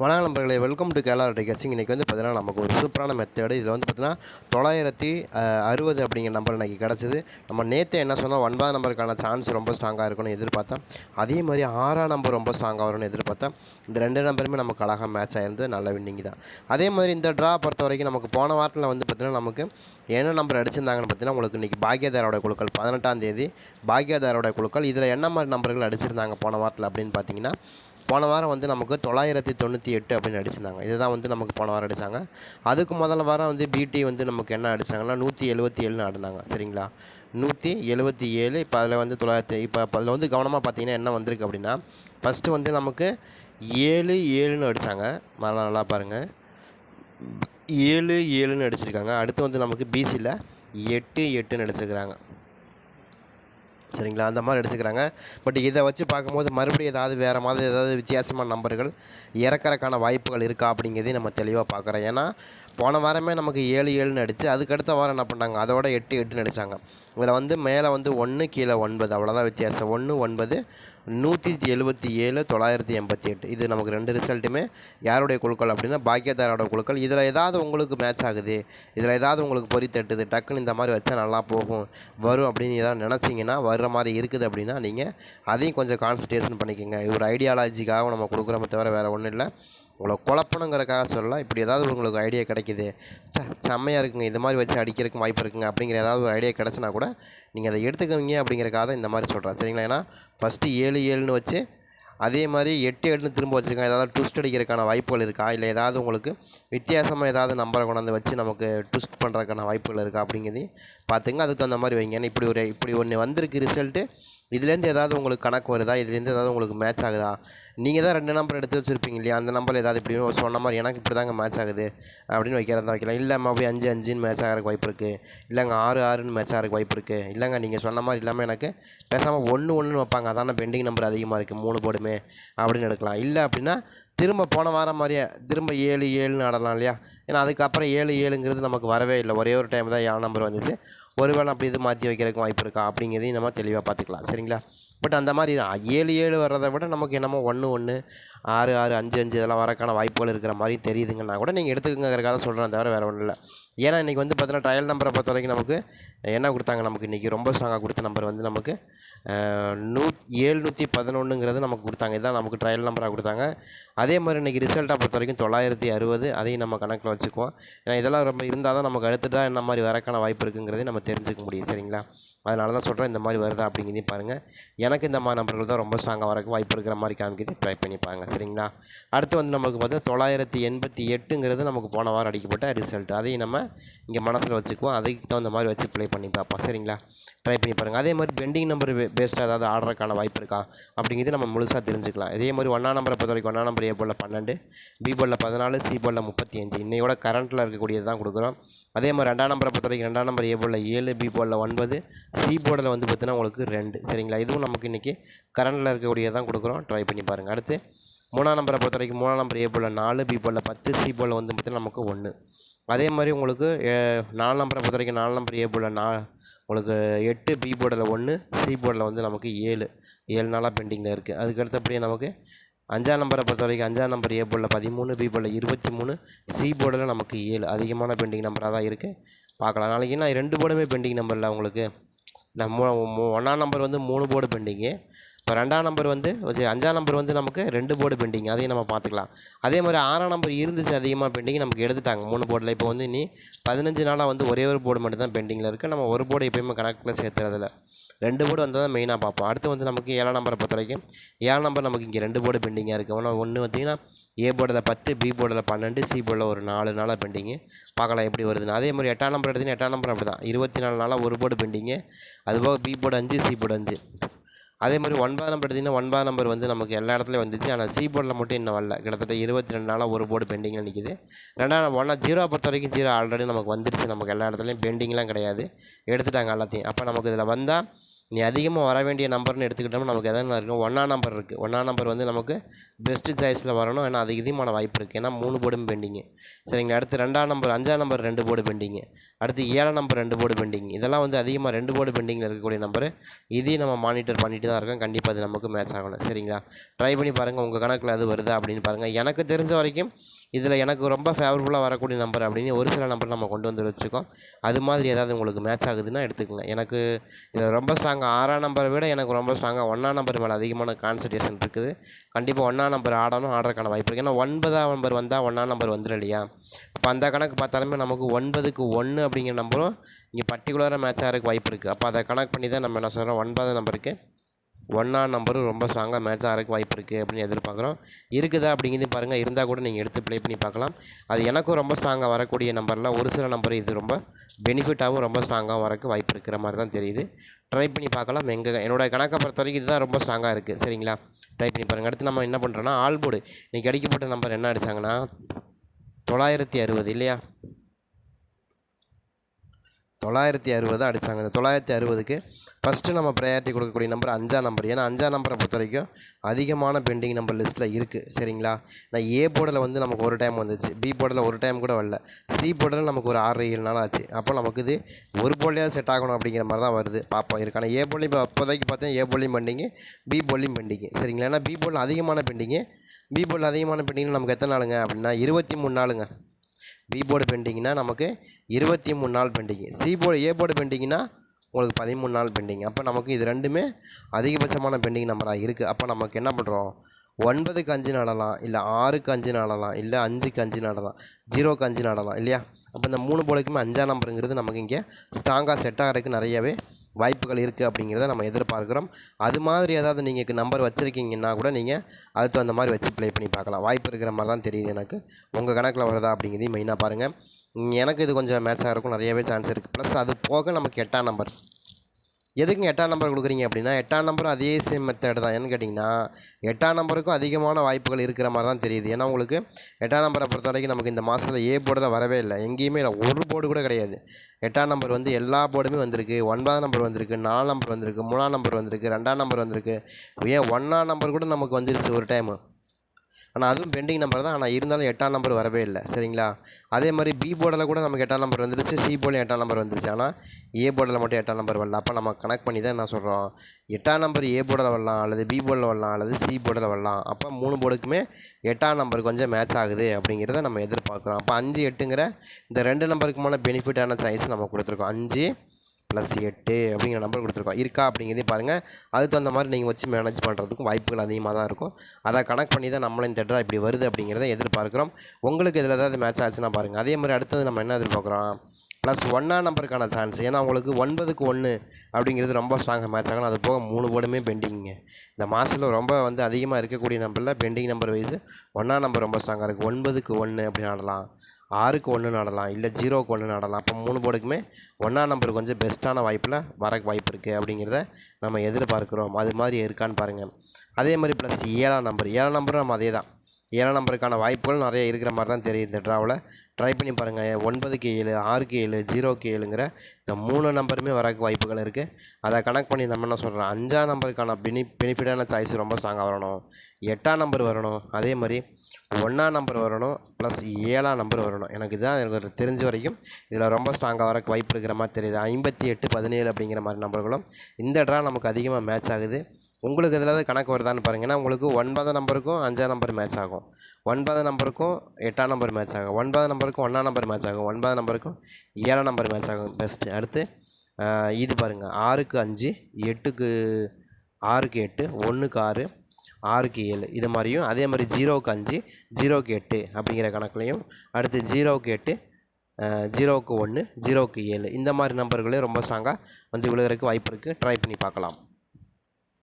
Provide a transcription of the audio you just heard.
வணக்கம் நண்பர்களே welcome to Kerala guessing இன்றைக்கி வந்து பார்த்தீங்கன்னா நமக்கு ஒரு சூப்பரான மெத்தேடு இதில் வந்து பார்த்தீங்கன்னா தொள்ளாயிரத்தி அறுபது அப்படிங்கிற நம்பர் இன்றைக்கி கிடச்சிது. நம்ம நேற்று என்ன சொன்னோம்? ஒன்பதாம் நம்பருக்கான சான்ஸ் ரொம்ப ஸ்ட்ராங்காக இருக்கும்னு எதிர்பார்த்தேன் அதே மாதிரி ஆறாம் நம்பர் ரொம்ப ஸ்ட்ராங்காக வரும்னு எதிர்பார்த்தேன் இந்த ரெண்டு நம்பருமே நமக்கு அழகாக மேட்ச் ஆயிருந்தது. நல்ல வின்னிங் தான். அதே மாதிரி இந்த ட்ரா பொறுத்த வரைக்கும் நமக்கு போன வாரத்தில் வந்து பார்த்திங்கன்னா நமக்கு என்ன நம்பர் அடிச்சிருந்தாங்கன்னு பார்த்தீங்கன்னா உங்களுக்கு இன்றைக்கி பாக்யதாரோட குழுக்கள் பதினெட்டாம் தேதி பாக்யதாரோட குழுக்கள். இதில் என்ன மாதிரி நம்பர்கள் அடிச்சிருந்தாங்க போன வாரத்தில் அப்படின்னு பார்த்தீங்கன்னா போன வாரம் வந்து நமக்கு தொள்ளாயிரத்தி தொண்ணூற்றி எட்டு அப்படின்னு அடிச்சிருந்தாங்க. இதுதான் வந்து நமக்கு போன வாரம் அடித்தாங்க அதுக்கு முதல்ல வாரம் வந்து பிடி வந்து நமக்கு என்ன அடித்தாங்கன்னா நூற்றி எழுபத்தி ஏழுன்னு ஆடினாங்க. சரிங்களா? நூற்றி எழுபத்தி ஏழு. இப்போ அதில் வந்து தொள்ளாயிரத்தி இப்போ அதில் வந்து கவனமாக பார்த்தீங்கன்னா என்ன வந்திருக்கு அப்படின்னா ஃபஸ்ட்டு வந்து நமக்கு ஏழு ஏழுன்னு அடித்தாங்க நல்லா நல்லா பாருங்கள் ஏழு ஏழுன்னு அடிச்சிருக்காங்க. அடுத்து வந்து நமக்கு பிசியில் எட்டு எட்டுன்னு அடிச்சிருக்கிறாங்க சரிங்களா? அந்த மாதிரி அடிச்சுக்கிறாங்க பட் இதை வச்சு பார்க்கும்போது மறுபடியும் ஏதாவது வேறு மாதிரி ஏதாவது வித்தியாசமான நம்பர்கள் இறக்கறக்கான வாய்ப்புகள் இருக்கா அப்படிங்கிறதையும் நம்ம தெளிவாக பார்க்குறோம். ஏன்னா போன வாரமே நமக்கு ஏழு ஏழுன்னு அடித்து அதுக்கு அடுத்த வாரம் என்ன பண்ணாங்க? அதோட எட்டு எட்டுன்னு அடித்தாங்க இதில் வந்து மேலே வந்து ஒன்று கீழே ஒன்பது. அவ்வளோதான் வித்தியாசம். ஒன்று ஒன்பது நூற்றி எழுபத்தி ஏழு தொள்ளாயிரத்தி எண்பத்தி எட்டு. இது நமக்கு ரெண்டு ரிசல்ட்டுமே யாருடைய குழுக்கள் அப்படின்னா பாக்கியதாரோட குழுக்கள். இதில் ஏதாவது உங்களுக்கு மேட்ச் ஆகுது. இதில் ஏதாவது உங்களுக்கு பொறி தட்டுது. டக்குன்னு இந்த மாதிரி வச்சா நல்லா போகும். வரும் அப்படின்னு ஏதாவது நினச்சிங்கன்னா வர்ற மாதிரி இருக்குது அப்படின்னா நீங்கள் அதையும் கொஞ்சம் கான்சன்ட்ரேஷன் பண்ணிக்கோங்க. இது ஒரு ஐடியாலஜிக்காக நம்ம கொடுக்குறோமே தவிர வேறு ஒன்றும் இல்லை. உங்களை குழப்பணுங்கிறக்காக சொல்லலாம். இப்படி ஏதாவது உங்களுக்கு ஐடியா கிடைக்குது. ச செம்மையாக இருக்குங்க. இந்த மாதிரி வச்சு அடிக்கிறதுக்கு வாய்ப்பு இருக்குங்க அப்படிங்கிற ஏதாவது ஒரு ஐடியா கிடச்சினா கூட நீங்கள் அதை எடுத்துக்குவீங்க அப்படிங்கிறக்காக தான் இந்த மாதிரி சொல்கிறேன் சரிங்களா? ஏன்னா ஃபஸ்ட்டு ஏழு ஏழுன்னு வச்சு அதே மாதிரி எட்டு எட்டுன்னு திரும்ப வச்சுருக்காங்க ஏதாவது ட்விஸ்ட் அடிக்கிறதுக்கான வாய்ப்புகள் இருக்கா? இல்லை ஏதாவது உங்களுக்கு வித்தியாசமாக ஏதாவது நம்பரை கொண்டாந்து வச்சு நமக்கு ட்விஸ்ட் பண்ணுறதுக்கான வாய்ப்புகள் இருக்கா அப்படிங்கிறதையும் பார்த்துங்க. அதுக்கு தகுந்த மாதிரி வைங்க. ஏன்னா இப்படி ஒரு இப்படி ஒன்று வந்திருக்கு ரிசல்ட்டு இதுலேருந்து ஏதாவது உங்களுக்கு கணக்கு வருதா? இதுலேருந்து ஏதாவது உங்களுக்கு மேட்ச் ஆகுதா? நீங்கள் தான் ரெண்டு நம்பர் எடுத்து வச்சுருப்பீங்க இல்லையா? அந்த நம்பர் ஏதாவது இப்படி சொன்ன மாதிரி எனக்கு இப்படி தாங்க மேட்ச் ஆகுது அப்படின்னு வைக்கிறதா வைக்கலாம். இல்லை போய் அஞ்சு அஞ்சுன்னு மேட்ச் ஆகிறதுக்கு வாய்ப்பு இருக்குது இல்லைங்க ஆறு ஆறுன்னு மேட்ச் ஆகிறதுக்கு வாய்ப்பு இருக்குது இல்லைங்க நீங்கள் சொன்ன மாதிரி இல்லாமல் எனக்கு பேசாமல் ஒன்று ஒன்றுன்னு வைப்பாங்க. அதான் பெண்டிங் நம்பர் அதிகமாக இருக்குது மூணு போடுமே அப்படின்னு எடுக்கலாம். இல்லை அப்படின்னா திரும்ப போன வாரம் மாதிரியே திரும்ப ஏழு ஏழுன்னு ஆடலாம் இல்லையா? ஏன்னா அதுக்கப்புறம் ஏழு ஏழுங்கிறது நமக்கு வரவே இல்லை. ஒரே ஒரு டைம் தான் ஏழு நம்பர் வந்துச்சு. ஒருவேளை அப்படி இது மாற்றி வைக்கிறதுக்கு வாய்ப்பு இருக்கா? அப்படிங்கிறதையும் நம்ம தெளிவாக பார்த்துக்கலாம். சரிங்களா? பட் அந்த மாதிரி தான். ஏழு ஏழு வர்றதை விட நமக்கு என்னமோ ஒன்று ஒன்று ஆறு ஆறு அஞ்சு அஞ்சு இதெல்லாம் வரக்கான வாய்ப்புகள் இருக்கிற மாதிரி தெரியுதுங்கன்னா கூட நீங்கள் எடுத்துக்கங்கிறக்காக சொல்கிறேன் தவிர வேறு ஒன்றும் இல்லை. ஏன்னா இன்றைக்கி வந்து பார்த்தீங்கன்னா ட்ரையல் நம்பரை பொறுத்த வரைக்கும் நமக்கு என்ன கொடுத்தாங்க? நமக்கு இன்றைக்கி ரொம்ப ஸ்ட்ராங்காக கொடுத்த நம்பர் வந்து நமக்கு நூ ஏழ்நூற்றி பதினொன்றுங்கிறது நமக்கு கொடுத்தாங்க. இதான் நமக்கு ட்ரையல் நம்பராக கொடுத்தாங்க. அதே மாதிரி இன்றைக்கி ரிசல்ட்டாக பொறுத்த வரைக்கும் தொள்ளாயிரத்தி அறுபது அதையும் நம்ம கணக்கில் வச்சுக்குவோம். ஏன்னா இதெல்லாம் ரொம்ப இருந்தால் தான் நமக்கு அடுத்துட்டா என்ன மாதிரி வரக்கான வாய்ப்பு இருக்குங்கிறதையும் நம்ம தெரிஞ்சுக்க முடியும் சரிங்களா? அதனால தான் சொல்கிறேன் இந்த மாதிரி வருதா அப்படிங்கிறதையும் பாருங்கள் எனக்கு இந்த மாதிரி நம்பர்கள் தான் ரொம்ப ஸ்ட்ராங்காக வரக்கு வாய்ப்பு இருக்கிற மாதிரி காமிக்கிறது ட்ரை பண்ணி பாருங்க சரிங்களா? அடுத்து வந்து நமக்கு பார்த்தா தொள்ளாயிரத்தி எண்பத்தி எட்டுங்கிறது நமக்கு போன வாரம் அடிக்கப்பட்ட ரிசல்ட் அதையும் நம்ம இங்கே மனசில் வச்சுக்குவோம். அதுக்கு தகுந்த மாதிரி வச்சு ப்ளே பண்ணி பார்ப்போம் சரிங்களா? ட்ரை பண்ணி பாருங்கள் அதே மாதிரி பெண்டிங் நம்பர் பேஸ்டாக ஏதாவது ஆடுறதுக்கான வாய்ப்பு இருக்கா அப்படிங்கிறது நம்ம முழுசாக தெரிஞ்சுக்கலாம் இதே மாதிரி ஒன்றா நம்பரை பொறுத்த வரைக்கும் ஒன்றா நம்பர் ஏ போலில் பன்னெண்டு பி போலில் பதினாலு சி போலில் முப்பத்தி அஞ்சு இன்னையோட கரண்ட்டில் இருக்கக்கூடியது தான் கொடுக்குறோம் அதே மாதிரி ரெண்டாம் நம்பரை பொறுத்த வரைக்கும் ரெண்டாம் நம்பர் ஏ போலில் ஏழு பி போலில் ஒன்பது சி போர்டில் வந்து பார்த்தீங்கன்னா உங்களுக்கு ரெண்டு சரிங்களா இதுவும் நமக்கு இன்றைக்கி கரண்டில் இருக்கக்கூடியது தான் கொடுக்குறோம் ட்ரை பண்ணி பாருங்கள் அடுத்து மூணாம் நம்பரை பொறுத்த வரைக்கும் மூணாம் நம்பர் ஏ போலில் நாலு பி போலில் பத்து சி போலில் வந்து பார்த்தீங்கன்னா நமக்கு ஒன்று அதே மாதிரி உங்களுக்கு நாலு நம்பரை பொறுத்த வரைக்கும் நாலு நம்பர் ஏ போலில் நா உங்களுக்கு எட்டு பி போர்டில் ஒன்று சி போர்டில் வந்து நமக்கு ஏழு. ஏழு நாளாக பெண்டிங்கில் இருக்குது அதுக்கு அடுத்தபடியே நமக்கு அஞ்சாம் நம்பரை பொறுத்த வரைக்கும் அஞ்சாம் நம்பர் ஏ போர்டில் பதிமூணு பி போர்டில் இருபத்தி மூணு சி போர்டில் நமக்கு ஏழு. அதிகமான பெண்டிங் நம்பராக தான் இருக்குது பார்க்கலாம். நாளைக்கு நான் ரெண்டு போர்டுமே பெண்டிங் நம்பரில் உங்களுக்கு நான் மூ- ஒன்றாம் நம்பர் வந்து மூணு போர்டு பெண்டிங்கு இப்போ ரெண்டாம் நம்பர் வந்து அஞ்சாம் நம்பர் வந்து நமக்கு ரெண்டு போர்டு பெண்டிங் அதையும் நம்ம பார்த்துக்கலாம். அதே மாதிரி ஆறாம் நம்பர் இருந்துச்சு அதிகமாக பெண்டிங் நமக்கு எடுத்துட்டாங்க மூணு போர்டில் இப்போ வந்து நீ பதினஞ்சு நாளாக வந்து ஒரே ஒரு போர்டு மட்டும் தான் பெண்டிங்கில் இருக்குது நம்ம ஒரு போர்டு எப்போயுமே கணக்கில் சேர்த்துறதில்ல. ரெண்டு போர்டு வந்தால் தான் மெயினாக பார்ப்போம். அடுத்து வந்து நமக்கு ஏழாம் நம்பரை பொறுத்த வரைக்கும் ஏழாம் நம்பர் நமக்கு இங்கே ரெண்டு போர்டு பெண்டிங்காக இருக்குது ஒன்று ஒன்று பார்த்தீங்கன்னா ஏ போர்டில் பத்து பி போர்டில் பன்னெண்டு சி போர்டில் ஒரு நாலு நாளாக பெண்டிங்கு பார்க்கலாம் எப்படி வருதுன்னு. அதே மாதிரி எட்டாம் நம்பர் எடுத்தீங்கன்னா எட்டாம் நம்பர் அப்படி தான் இருபத்தி நாலு நாளாக ஒரு போர்டு பெண்டிங்கு அதுபோக பி போர்டு அஞ்சு சி போர்டு அஞ்சு. அதே மாதிரி ஒன்பதாம் நம்பர் எடுத்திங்கன்னா ஒன்பதாம் நம்பர் வந்து நமக்கு எல்லா இடத்துலையும் வந்துச்சு. ஆனால் சி போர்டில் மட்டும் இன்னும் வரல. கிட்டத்தட்ட இருபத்தி ரெண்டு நாளாக ஒரு போர்டு பெண்டிங்கில் நிற்கிது ரெண்டாம் ஒன்றா ஜீரோ பொறுத்த வரைக்கும் ஜீரோ ஆல்ரெடி நமக்கு வந்துடுச்சு நமக்கு எல்லா இடத்துலையும் பெண்டிங்லாம் கிடையாது. எடுத்துட்டாங்க எல்லாத்தையும். அப்போ நமக்கு இதில் வந்தால் நீ அதிகமாக வர வேண்டிய நம்பர்னு எடுத்துக்கிட்டோம்னா நமக்கு எதனா இருக்கும்? ஒன்றா நம்பர் இருக்குது ஒன்றா நம்பர் வந்து நமக்கு பெஸ்ட்டு சாய்ஸில் வரணும். ஏன்னா அதுக்கு அதிகமான வாய்ப்பு இருக்குது ஏன்னா மூணு போர்டும் பெண்டிங்கு சரிங்களா? அடுத்து ரெண்டாம் நம்பர் அஞ்சாம் நம்பர் ரெண்டு போர்டு பெண்டிங்கு அடுத்து ஏழாம் நம்பர் ரெண்டு போர்டு பெண்டிங் இதெல்லாம் வந்து அதிகமாக ரெண்டு போர்டு பெண்டிங்கில் இருக்கக்கூடிய நம்பர் இதையும் நம்ம மானிட்டர் பண்ணிட்டு தான் இருக்கோம். கண்டிப்பாக அது நமக்கு மேட்ச் ஆகணும். சரிங்களா? ட்ரை பண்ணி பாருங்கள் உங்கள் கணக்கில் அது வருதா அப்படின்னு பாருங்கள் எனக்கு தெரிஞ்ச வரைக்கும் இதில் எனக்கு ரொம்ப ஃபேவரபுளாக வரக்கூடிய நம்பர் அப்படின்னு ஒரு சில நம்பர் நம்ம கொண்டு வந்து வச்சுருக்கோம். அது மாதிரி ஏதாவது உங்களுக்கு மேட்ச் ஆகுதுன்னா எடுத்துக்கோங்க. எனக்கு இதில் ரொம்ப ஸ்ட்ராங்காக ஆறாம் நம்பரை விட எனக்கு ரொம்ப ஸ்ட்ராங்காக ஒன்றாம் நம்பர் மேலே அதிகமான கான்சன்ட்ரேஷன் இருக்குது. கண்டிப்பாக ஒன்றாம் நம்பர் ஆடணும் ஆடுறதுக்கான வாய்ப்பு இருக்குது ஏன்னா ஒன்பதாம் நம்பர் வந்தால் ஒன்றாம் நம்பர் வந்துடும் இல்லையா? இப்போ அந்த கணக்கு பார்த்தாலுமே நமக்கு ஒன்பதுக்கு ஒன்று அப்படிங்கிற நம்பரும் இங்கே பர்டிகுலராக மேட்ச் இருக்க வாய்ப்பு இருக்குது அப்போ அதை கணக்கு பண்ணி தான் நம்ம என்ன சொல்கிறோம் ஒன்பது நம்பருக்கு ஒன்றாம் நம்பரும் ரொம்ப ஸ்ட்ராங்காக மேட்ச் ஆகிறதுக்கு வாய்ப்பு இருக்குது அப்படின்னு எதிர்பார்க்குறோம். இருக்குதா அப்படிங்கிறது பாருங்கள் இருந்தால் கூட நீங்கள் எடுத்து ப்ளே பண்ணி பார்க்கலாம். அது எனக்கும் ரொம்ப ஸ்ட்ராங்காக வரக்கூடிய நம்பரில் ஒரு சில நம்பர் இது ரொம்ப பெனிஃபிட்டாகவும் ரொம்ப ஸ்ட்ராங்காக வரக்கு வாய்ப்பு இருக்கிற மாதிரி தான் தெரியுது. ட்ரை பண்ணி பார்க்கலாம். எங்கள் என்னோடய கணக்கை பொறுத்த வரைக்கும் இதுதான் ரொம்ப ஸ்ட்ராங்காக இருக்குது சரிங்களா? ட்ரை பண்ணி பாருங்கள் அடுத்து நம்ம என்ன பண்ணுறோன்னா ஆல்போர்டு. இன்றைக்கி அடிக்கப்பட்ட நம்பர் என்ன அடித்தாங்கன்னா தொள்ளாயிரத்தி அறுபது இல்லையா? தொள்ளாயிரத்தி அறுபது அடித்தாங்க இந்த தொள்ளாயிரத்தி அறுபதுக்கு ஃபஸ்ட்டு நம்ம ப்ரையாரிட்டி கொடுக்கக்கூடிய நம்பர் அஞ்சாம் நம்பர் ஏன்னா அஞ்சாம் நம்பரை பொறுத்த வரைக்கும் அதிகமான பெண்டிங் நம்பர் லிஸ்ட்டில் இருக்குது சரிங்களா? நான் ஏ போர்டில் வந்து நமக்கு ஒரு டைம் வந்துச்சு. பி போர்டில் ஒரு டைம் கூட வரல. சி போர்டில் நமக்கு ஒரு ஆறு ஏழு நாள் ஆச்சு. அப்போ நமக்கு இது ஒரு போர்டிலேயே செட் ஆகணும் அப்படிங்கிற மாதிரி தான் வருது. பார்ப்போம். இருக்கான ஏ போர்ட்லையும் இப்போ அப்போதைக்கு பார்த்தேன் ஏ போர்ட்லையும் பெண்டிங்கு பி போர்ட்லையும் பெண்டிங்கு சரிங்களா? ஏன்னா பி போர்டில் அதிகமான பெண்டிங்கு பி போர்டில் அதிகமான பெண்டிங்னு நமக்கு எத்தனை நாளுங்க அப்படின்னா இருபத்தி மூணு நாளுங்க. பி போர்டு பெண்டிங்னா நமக்கு இருபத்தி மூணு நாள் pending C board A board பெண்டிங்னால் உங்களுக்கு பதிமூணு நாள் பெண்டிங் அப்போ நமக்கு இது ரெண்டுமே அதிகபட்சமான பெண்டிங் நம்பராக இருக்குது அப்போ நமக்கு என்ன பண்ணுறோம் ஒன்பதுக்கு அஞ்சு நடலாம் இல்லை ஆறுக்கு அஞ்சு நடலாம் இல்லை அஞ்சுக்கு அஞ்சு நடலாம் ஜீரோக்கு அஞ்சு நடலாம் இல்லையா? அப்போ இந்த மூணு போர்டுக்குமே அஞ்சாம் நம்பருங்கிறது நமக்கு இங்கே ஸ்ட்ராங்காக செட் ஆகிறதுக்கு நிறையவே வாய்ப்புகள் இருக்குது அப்படிங்கிறத நம்ம எதிர்பார்க்குறோம். அது மாதிரி ஏதாவது நீங்கள் நம்பர் வச்சுருக்கீங்கன்னா கூட நீங்கள் அதுக்கு அந்த மாதிரி வச்சு ப்ளே பண்ணி பார்க்கலாம். வாய்ப்பு இருக்கிற மாதிரி தான் தெரியுது எனக்கு. உங்கள் கணக்கில் வருதா அப்படிங்கிறதையும் மெயினாக பாருங்கள் எனக்கு இது கொஞ்சம் மேட்ச் ஆகிறக்கும் நிறையவே சான்ஸ் இருக்குது ப்ளஸ் அது போக நமக்கு எட்டாம் நம்பர் எதுக்குங்க எட்டாம் நம்பர் கொடுக்குறீங்க அப்படின்னா எட்டாம் நம்பரும் அதே சேம் மெத்தட் தான். ஏன்னு கேட்டிங்கன்னா எட்டாம் நம்பருக்கும் அதிகமான வாய்ப்புகள் இருக்கிற மாதிரி தான் தெரியுது. ஏன்னா உங்களுக்கு எட்டாம் நம்பரை பொறுத்த வரைக்கும் நமக்கு இந்த மாதத்தில் ஏ போர்டில் வரவே இல்லை. எங்கேயுமே இல்லை. ஒரு போர்டு கூட கிடையாது. எட்டாம் நம்பர் வந்து எல்லா போர்டுமே வந்திருக்கு. ஒன்பதாம் நம்பர் வந்திருக்கு. நாலாம் நம்பர் வந்திருக்கு. மூணாம் நம்பர் வந்திருக்கு. ரெண்டாம் நம்பர் வந்திருக்கு. ஏன் ஒன்றாம் நம்பர் கூட நமக்கு வந்துருச்சு ஒரு டைமு ஆனால் அதுவும் பெண்டிங் நம்பர் தான். ஆனால் இருந்தாலும் எட்டாம் நம்பர் வரவே இல்லை. சரிங்களா? அதே மாதிரி பி போர்டில் கூட நமக்கு எட்டாம் நம்பர் வந்துருச்சு. சி போர்டில் எட்டாம் நம்பர் வந்துருச்சு. ஆனால் ஏ போர்டில் மட்டும் எட்டாம் நம்பர் வரல. அப்போ நம்ம கனெக்ட் பண்ணி தான் என்ன சொல்கிறோம் எட்டாம் நம்பர் ஏ போர்டில் வரலாம் அல்லது பி போர்டில் வரலாம் அல்லது சி போர்டில் வரலாம். அப்போ மூணு போர்டுக்குமே எட்டாம் நம்பர் கொஞ்சம் மேட்ச் ஆகுது அப்படிங்கிறத நம்ம எதிர்பார்க்குறோம். அப்போ அஞ்சு எட்டுங்கிற இந்த ரெண்டு நம்பருக்குமான பெனிஃபிட்டான சாய்ஸ் நம்ம கொடுத்துருக்கோம். அஞ்சு ப்ளஸ் எட்டு அப்படிங்கிற நம்பர் கொடுத்துருக்கோம். இருக்கா அப்படிங்கிறதையும் பாருங்கள் அதுக்கு தகுந்த மாதிரி நீங்கள் வச்சு மேனேஜ் பண்ணுறதுக்கும் வாய்ப்புகள் அதிகமாக தான் இருக்கும். அதை கனெக்ட் பண்ணி தான் நம்மளும் இந்த இடத்துல இப்படி வருது அப்படிங்கிறத எதிர்பார்க்குறோம். உங்களுக்கு இதில் ஏதாவது மேட்ச் ஆச்சுன்னா பாருங்கள் அதே மாதிரி அடுத்தது நம்ம என்ன எதிர்பார்க்குறோம்? ப்ளஸ் ஒன்றா நம்பருக்கான சான்ஸ் ஏன்னா உங்களுக்கு ஒன்பதுக்கு ஒன்று அப்படிங்கிறது ரொம்ப ஸ்ட்ராங்காக மேட்ச் ஆகணும். அது போக மூணு போர்டுமே பெண்டிங்க இந்த மாதத்தில் ரொம்ப வந்து அதிகமாக இருக்கக்கூடிய நம்பரில் பெண்டிங் நம்பர் வைஸ் ஒன்றா நம்பர் ரொம்ப ஸ்ட்ராங்காக இருக்குது ஒன்பதுக்கு ஒன்று அப்படின்னு ஆடலாம். ஆறுக்கு ஒன்று நடலாம் இல்லை ஜீரோவுக்கு ஒன்று நடலாம். அப்போ மூணு போர்டுக்குமே ஒன்றாம் நம்பர் கொஞ்சம் பெஸ்ட்டான வாய்ப்பில் வர வாய்ப்பு இருக்குது அப்படிங்கிறத நம்ம எதிர்பார்க்குறோம். அது மாதிரி இருக்கான்னு பாருங்கள் அதே மாதிரி ப்ளஸ் ஏழாம் நம்பர் ஏழாம் நம்பரும் நம்ம அதே தான் ஏழாம் நம்பருக்கான வாய்ப்புகள் நிறைய இருக்கிற மாதிரி தான் தெரியுது இந்த ட்ராவில் ட்ரை பண்ணி பாருங்கள் ஒன்பதுக்கு ஏழு ஆறுக்கு ஏழு ஜீரோக்கு ஏழுங்கிற இந்த மூணு நம்பருமே வரக்கு வாய்ப்புகள் இருக்குது அதை கனெக்ட் பண்ணி நம்ம என்ன சொல்கிறோம் அஞ்சாம் நம்பருக்கான பெனி பெனிஃபிட்டான சாய்ஸ் ரொம்ப ஸ்ட்ராங்காக வரணும். எட்டாம் நம்பர் வரணும். அதே மாதிரி ஒன்றாம் நம்பர் வரணும் ப்ளஸ் ஏழாம் நம்பர் வரணும். எனக்கு இதுதான் எனக்கு தெரிஞ்ச வரைக்கும் இதில் ரொம்ப ஸ்ட்ராங்காக வரக்கு வாய்ப்பு இருக்கிற மாதிரி தெரியுது. ஐம்பத்தி எட்டு பதினேழு அப்படிங்கிற மாதிரி நம்பர்களும் இந்த ட்ரா நமக்கு அதிகமாக மேட்ச் ஆகுது. உங்களுக்கு இதில் கணக்கு வருதான்னு பாருங்கள் ஏன்னா உங்களுக்கு ஒன்பதாம் நம்பருக்கும் அஞ்சாம் நம்பர் மேட்ச் ஆகும். ஒன்பதாம் நம்பருக்கும் எட்டாம் நம்பர் மேட்ச் ஆகும். ஒன்பதாம் நம்பருக்கும் ஒன்றாம் நம்பர் மேட்ச் ஆகும். ஒன்பதாம் நம்பருக்கும் ஏழாம் நம்பர் மேட்ச் ஆகும். பெஸ்ட்டு அடுத்து இது பாருங்கள் ஆறுக்கு அஞ்சு எட்டுக்கு ஆறுக்கு எட்டு ஒன்றுக்கு ஆறு ஆறுக்கு ஏழு இது மாதிரியும் அதே மாதிரி ஜீரோவுக்கு அஞ்சு ஜீரோவுக்கு எட்டு அப்படிங்கிற கணக்குலையும் அடுத்து ஜீரோவுக்கு எட்டு ஜீரோவுக்கு ஒன்று ஜீரோவுக்கு ஏழு இந்த மாதிரி நம்பர்களே ரொம்ப ஸ்ட்ராங்காக வந்து விழுகிறதுக்கு வாய்ப்பு இருக்குது ட்ரை பண்ணி பார்க்கலாம்.